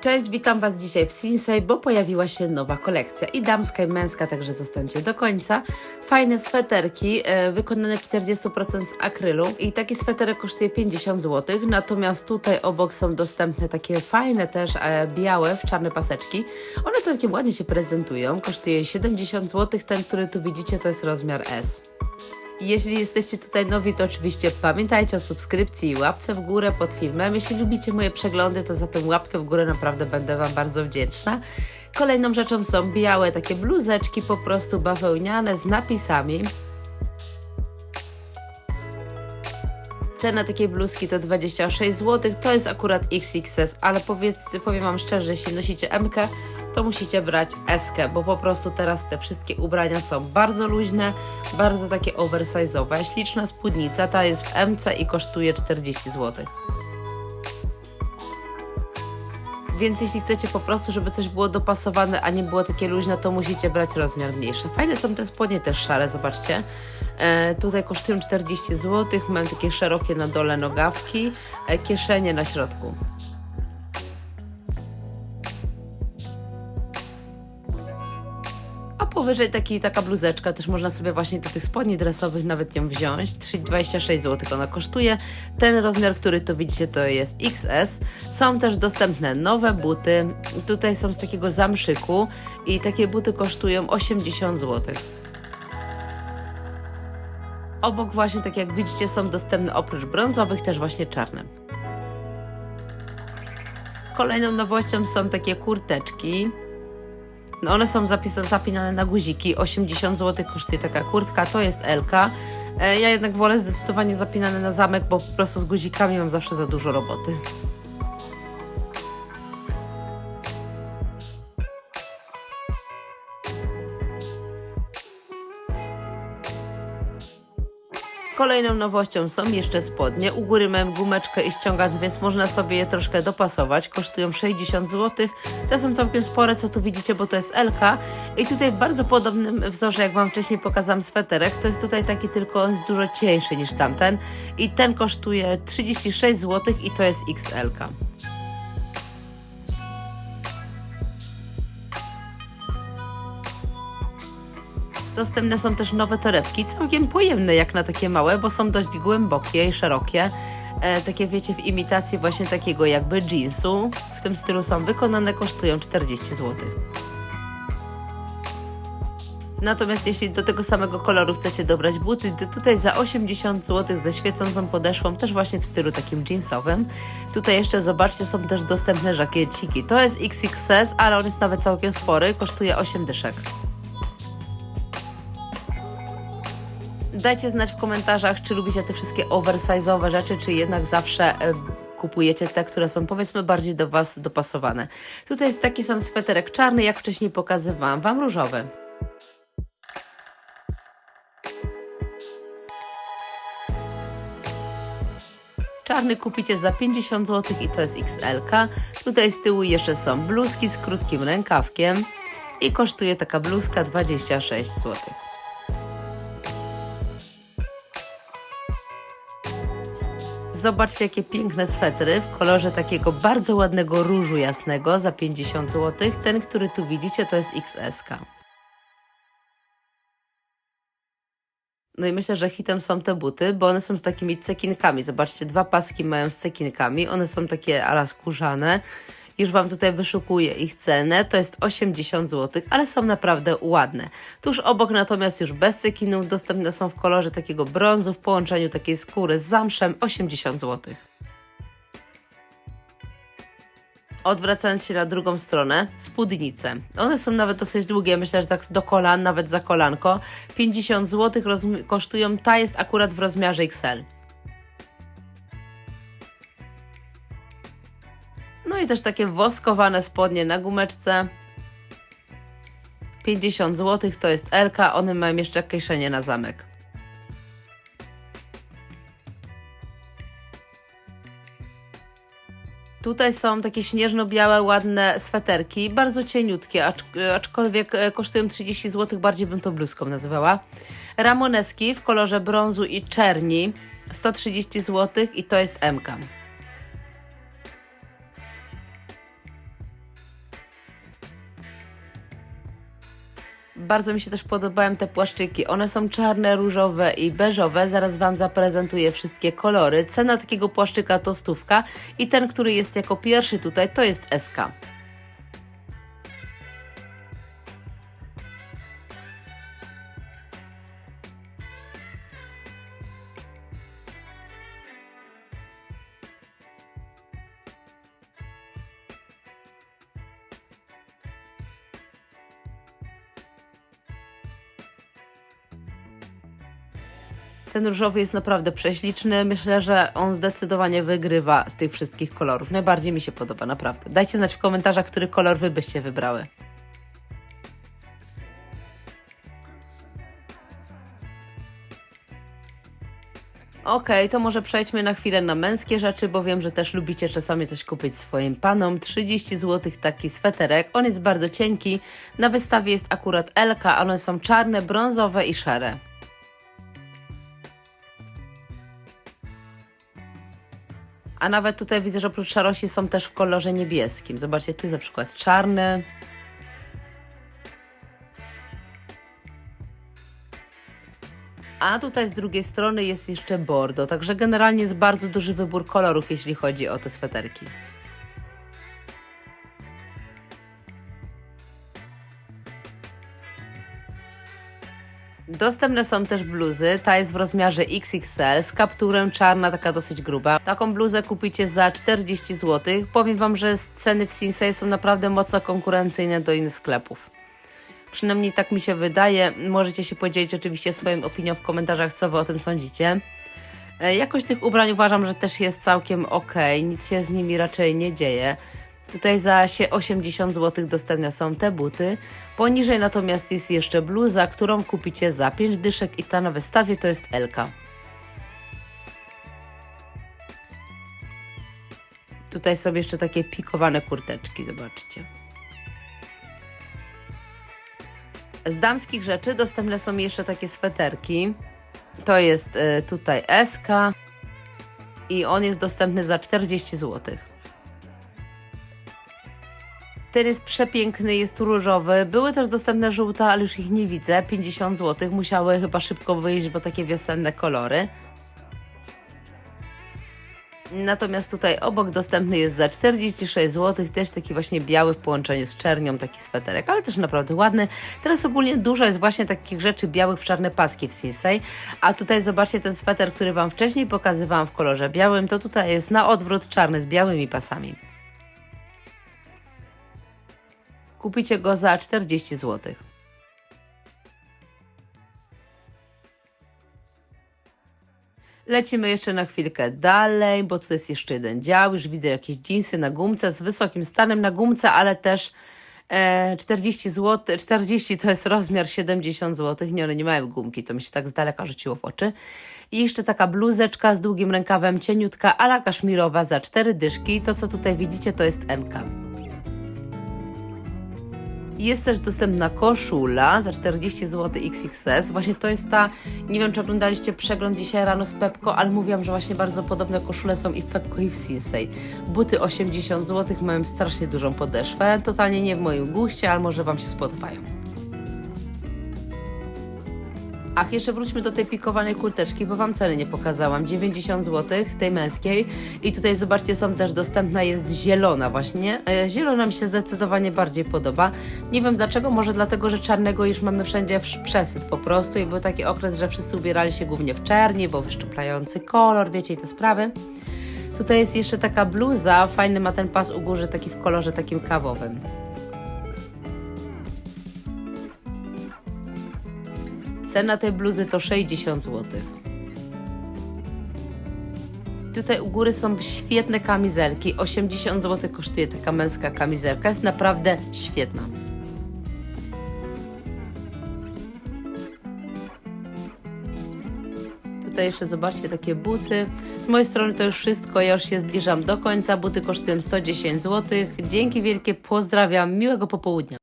Cześć, witam Was dzisiaj w Sinsei, bo pojawiła się nowa kolekcja i damska i męska, także zostańcie do końca. Fajne sweterki, e, wykonane 40% z akrylu i taki sweterek kosztuje 50 zł, natomiast tutaj obok są dostępne takie fajne też e, białe w czarne paseczki. One całkiem ładnie się prezentują, kosztuje 70 zł, ten, który tu widzicie to jest rozmiar S. Jeśli jesteście tutaj nowi, to oczywiście pamiętajcie o subskrypcji i łapce w górę pod filmem. Jeśli lubicie moje przeglądy, to za tę łapkę w górę naprawdę będę Wam bardzo wdzięczna. Kolejną rzeczą są białe takie bluzeczki, po prostu bawełniane z napisami. Cena takiej bluzki to 26 zł, to jest akurat XXS, ale powiedz, powiem Wam szczerze, jeśli nosicie MK, to musicie brać SK, bo po prostu teraz te wszystkie ubrania są bardzo luźne, bardzo takie oversize'owe. Śliczna spódnica, ta jest w MC i kosztuje 40 zł. Więc jeśli chcecie po prostu, żeby coś było dopasowane, a nie było takie luźne, to musicie brać rozmiar mniejszy. Fajne są te spodnie też szare, zobaczcie. E, tutaj kosztują 40 zł, mają takie szerokie na dole nogawki, e, kieszenie na środku. Powyżej taki, taka bluzeczka, też można sobie właśnie do tych spodni dresowych nawet ją wziąć. 3, 26 zł ona kosztuje. Ten rozmiar, który tu widzicie, to jest XS. Są też dostępne nowe buty. Tutaj są z takiego zamszyku i takie buty kosztują 80 zł. Obok właśnie, tak jak widzicie, są dostępne oprócz brązowych też właśnie czarne. Kolejną nowością są takie kurteczki. No one są zapinane na guziki. 80 zł kosztuje taka kurtka, to jest LK. E, Ja jednak wolę zdecydowanie zapinane na zamek, bo po prostu z guzikami mam zawsze za dużo roboty. Kolejną nowością są jeszcze spodnie. U góry mam gumeczkę i ściągacz, więc można sobie je troszkę dopasować. Kosztują 60 zł. Te są całkiem spore, co tu widzicie, bo to jest LK. I tutaj w bardzo podobnym wzorze, jak Wam wcześniej pokazałam sweterek, to jest tutaj taki tylko on jest dużo cieńszy niż tamten. I ten kosztuje 36 zł i to jest XL. Dostępne są też nowe torebki, całkiem pojemne jak na takie małe, bo są dość głębokie i szerokie. E, takie wiecie, w imitacji właśnie takiego jakby jeansu. W tym stylu są wykonane, kosztują 40 zł. Natomiast jeśli do tego samego koloru chcecie dobrać buty, to tutaj za 80 zł ze świecącą podeszwą, też właśnie w stylu takim jeansowym. Tutaj jeszcze zobaczcie, są też dostępne żakieciki. To jest XXS, ale on jest nawet całkiem spory, kosztuje 8 dyszek. Dajcie znać w komentarzach, czy lubicie te wszystkie oversize'owe rzeczy, czy jednak zawsze e, kupujecie te, które są powiedzmy bardziej do Was dopasowane. Tutaj jest taki sam sweterek czarny, jak wcześniej pokazywałam Wam różowy. Czarny kupicie za 50 zł i to jest XL. -ka. Tutaj z tyłu jeszcze są bluzki z krótkim rękawkiem i kosztuje taka bluzka 26 zł. Zobaczcie, jakie piękne swetry w kolorze takiego bardzo ładnego różu jasnego za 50 zł. Ten, który tu widzicie, to jest XS. No i myślę, że hitem są te buty, bo one są z takimi cekinkami. Zobaczcie, dwa paski mają z cekinkami. One są takie ala skórzane. Już Wam tutaj wyszukuję ich cenę. To jest 80 zł, ale są naprawdę ładne. Tuż obok natomiast już bez cekinów dostępne są w kolorze takiego brązu w połączeniu takiej skóry z zamszem 80 zł. Odwracając się na drugą stronę, spódnice. One są nawet dosyć długie, myślę, że tak do kolan, nawet za kolanko. 50 zł kosztują, ta jest akurat w rozmiarze XL. I też takie woskowane spodnie na gumeczce. 50 zł to jest LK, one mają jeszcze kieszenie na zamek. Tutaj są takie śnieżno-białe, ładne sweterki, bardzo cieniutkie, acz, aczkolwiek e, kosztują 30 zł, bardziej bym to bluzką nazywała. Ramoneski w kolorze brązu i czerni, 130 zł i to jest MK. Bardzo mi się też podobają te płaszczyki. One są czarne, różowe i beżowe. Zaraz Wam zaprezentuję wszystkie kolory. Cena takiego płaszczyka to stówka i ten, który jest jako pierwszy tutaj, to jest SK. Ten różowy jest naprawdę prześliczny. Myślę, że on zdecydowanie wygrywa z tych wszystkich kolorów. Najbardziej mi się podoba, naprawdę. Dajcie znać w komentarzach, który kolor wy byście wybrały. Okej, to może przejdźmy na chwilę na męskie rzeczy, bo wiem, że też lubicie czasami coś kupić swoim panom. 30 zł taki sweterek, on jest bardzo cienki. Na wystawie jest akurat Elka, one są czarne, brązowe i szare. A nawet tutaj widzę, że oprócz szarości są też w kolorze niebieskim. Zobaczcie, tu jest na przykład czarny. A tutaj z drugiej strony jest jeszcze bordo, także generalnie jest bardzo duży wybór kolorów, jeśli chodzi o te sweterki. Dostępne są też bluzy. Ta jest w rozmiarze XXL z kapturem czarna, taka dosyć gruba. Taką bluzę kupicie za 40 zł. Powiem Wam, że ceny w Sinsei są naprawdę mocno konkurencyjne do innych sklepów. Przynajmniej tak mi się wydaje. Możecie się podzielić oczywiście swoją opinią w komentarzach, co Wy o tym sądzicie. E, Jakość tych ubrań uważam, że też jest całkiem ok. Nic się z nimi raczej nie dzieje. Tutaj za się 80 zł dostępne są te buty. Poniżej natomiast jest jeszcze bluza, którą kupicie za 5 dyszek i ta na wystawie to jest Elka. Tutaj są jeszcze takie pikowane kurteczki, zobaczcie. Z damskich rzeczy dostępne są jeszcze takie sweterki. To jest y, tutaj SK i on jest dostępny za 40 zł. Ten jest przepiękny, jest różowy. Były też dostępne żółte, ale już ich nie widzę. 50 zł. Musiały chyba szybko wyjść, bo takie wiosenne kolory. Natomiast tutaj obok dostępny jest za 46 zł, też taki właśnie biały w połączeniu z czernią, taki sweterek, ale też naprawdę ładny. Teraz ogólnie dużo jest właśnie takich rzeczy białych w czarne paski w Sinsei, a tutaj zobaczcie ten sweter, który Wam wcześniej pokazywałam w kolorze białym, to tutaj jest na odwrót czarny z białymi pasami. Kupicie go za 40 zł. Lecimy jeszcze na chwilkę dalej, bo tu jest jeszcze jeden dział. Już widzę jakieś jeansy na gumce z wysokim stanem na gumce, ale też e, 40 zł. 40 to jest rozmiar 70 zł. Nie, one nie mają gumki, to mi się tak z daleka rzuciło w oczy. I jeszcze taka bluzeczka z długim rękawem, cieniutka, ala kaszmirowa za 4 dyszki. To, co tutaj widzicie, to jest MK. Jest też dostępna koszula za 40 zł XXS. Właśnie to jest ta, nie wiem czy oglądaliście przegląd dzisiaj rano z Pepko, ale mówiłam, że właśnie bardzo podobne koszule są i w Pepko i w Sinsei. Buty 80 zł mają strasznie dużą podeszwę, totalnie nie w moim guście, ale może Wam się spodobają. Ach, jeszcze wróćmy do tej pikowanej kurteczki, bo Wam ceny nie pokazałam. 90 zł tej męskiej. I tutaj zobaczcie, są też dostępna, jest zielona właśnie. E, Zielona mi się zdecydowanie bardziej podoba. Nie wiem dlaczego, może dlatego, że czarnego już mamy wszędzie przesyt po prostu i był taki okres, że wszyscy ubierali się głównie w czerni, bo wyszczuplający kolor, wiecie i te sprawy. Tutaj jest jeszcze taka bluza, fajny ma ten pas u góry, taki w kolorze takim kawowym. Cena tej bluzy to 60 zł. Tutaj u góry są świetne kamizelki. 80 zł kosztuje taka męska kamizelka. Jest naprawdę świetna. Tutaj jeszcze zobaczcie takie buty. Z mojej strony to już wszystko. Ja już się zbliżam do końca. Buty kosztują 110 zł. Dzięki wielkie, pozdrawiam. Miłego popołudnia.